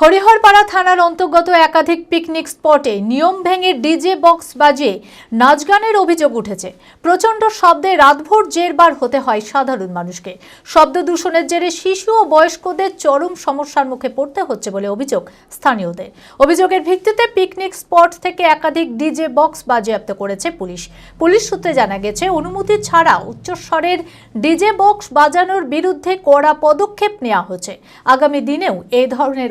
হরিহরপাড়া থানার অন্তর্গত একাধিক পিকনিক স্পটে নিয়ম ভেঙে ডিজে বক্স বাজিয়ে নাচ গানের অভিযোগ উঠেছে। প্রচণ্ড শব্দে রাতভর জেরবার হতে হয় সাধারণ মানুষকে। শব্দ দূষণের জেরে শিশু ও বয়স্কদের চরম সমস্যার মুখে পড়তে হচ্ছে বলে অভিযোগ স্থানীয়দের। অভিযোগের ভিত্তিতে পিকনিক স্পট থেকে একাধিক ডিজে বক্স বাজেয়াপ্ত করেছে পুলিশ। পুলিশ সূত্রে জানা গেছে, অনুমতি ছাড়া উচ্চস্বরের ডিজে বক্স বাজানোর বিরুদ্ধে কড়া পদক্ষেপ নেওয়া হচ্ছে। আগামী দিনেও এই ধরনের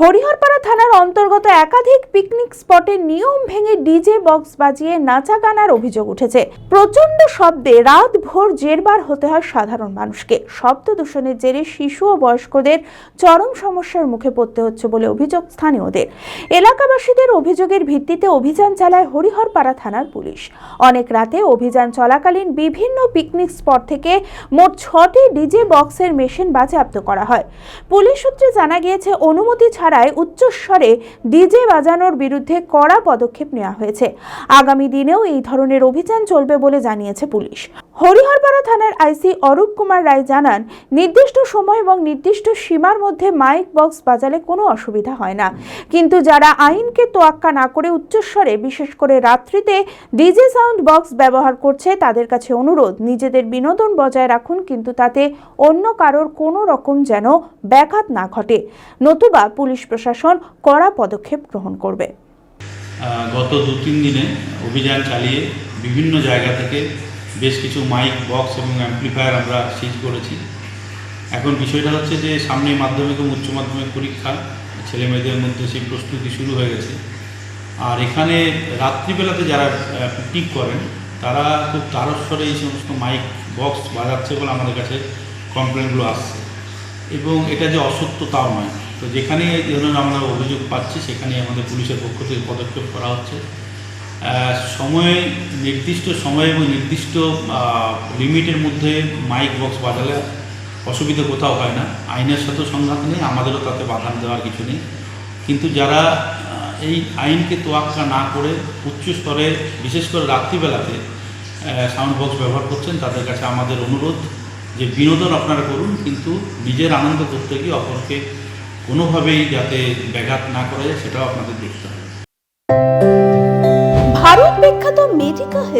Hariharpara থানার অন্তর্গত একাধিক পিকনিক স্পটে নিয়ম ভেঙে ডিজে বক্স বাজিয়ে নাচা গানার অভিযোগ উঠেছে। প্রচণ্ড শব্দে রাত ভোর জেরবার হতে হয় সাধারণ মানুষকে। শব্দ দূষণের জেরে শিশু ও বয়স্কদের চরম সমস্যার মুখে পড়তে হচ্ছে বলে অভিযোগ স্থানীয়দের। এলাকাবাসীদের অভিযোগের ভিত্তিতে অভিযান চালায় হরিহরপাড়া থানার পুলিশ। অনেক রাতে অভিযান চলাকালীন বিভিন্ন পিকনিক স্পট থেকে মোট ছটি ডিজে বক্সের মেশিন বাজেয়াপ্ত করা হয়। পুলিশ সূত্রে জানা গিয়েছে অনুমতি ছাড়াই উচ্চস্বরে ডিজে বাজানোর বিরুদ্ধে কড়া পদক্ষেপ নেওয়া হয়েছে। আগামী দিনেও এই ধরনের অভিযান চলবে বলে জানিয়েছে পুলিশ। হরিহরপাড়া থানার আইসি অরূপ কুমার রায় জানান, নির্দিষ্ট সময় এবং নির্দিষ্ট সীমার মধ্যে মাইক বক্স বাজালে কোনো অসুবিধা হয় না। কিন্তু যারা আইনকে তোয়াক্কা না করে উচ্চস্বরে, বিশেষ করে রাত্রিতে ডিজে সাউন্ড বক্স ব্যবহার করছে, তাদের কাছে অনুরোধ, নিজেদের বিনোদন বজায় রাখুন, কিন্তু তাতে অন্য কারোর কোনো রকম যেন ব্যাঘাত না ঘটে। নতুবা পুলিশ প্রশাসন কড়া পদক্ষেপ গ্রহণ করবে। গত দু তিন দিনে অভিযান চালিয়ে বিভিন্ন জায়গা থেকে বেশ কিছু মাইক, বক্স এবং অ্যাম্প্লিফায়ার আমরা সিজ করেছি। এখন বিষয়টা হচ্ছে যে সামনে মাধ্যমিক এবং উচ্চ মাধ্যমিক পরীক্ষা ছেলে মেয়েদের মধ্যে সেই প্রস্তুতি শুরু হয়ে গেছে। আর এখানে রাত্রিবেলাতে যারা পিকনিক করেন, তারা খুব তারস্বরে এই সমস্ত মাইক, বক্স বাজাচ্ছে বলে আমাদের কাছে কমপ্লেনগুলো আসছে। এবং এটা যে অসত্য তাও নয়। তো যেখানে এই ধরনের আমরা অভিযোগ পাচ্ছি, সেখানে আমাদের পুলিশের পক্ষ থেকে পদক্ষেপ করা হচ্ছে। সময়ে, নির্দিষ্ট সময় এবং নির্দিষ্ট লিমিটের মধ্যে মাইক বক্স বাজালে অসুবিধা কোথাও হয় না। আইনের সাথে সংঘাত নেই, আমাদেরও তাতে বাধা দেওয়ার কিছু নেই। কিন্তু যারা এই আইনকে তোয়াক্কা না করে উচ্চ স্তরে, বিশেষ করে রাত্রিবেলাতে সাউন্ড বক্স ব্যবহার করছেন, তাদের কাছে আমাদের অনুরোধ যে বিনোদন আপনারা করুন, কিন্তু নিজের আনন্দ করতে গিয়ে অপরকে কোনোভাবেই যাতে ব্যাঘাত না করা যায় সেটাও আপনাদের দেখতে হবে।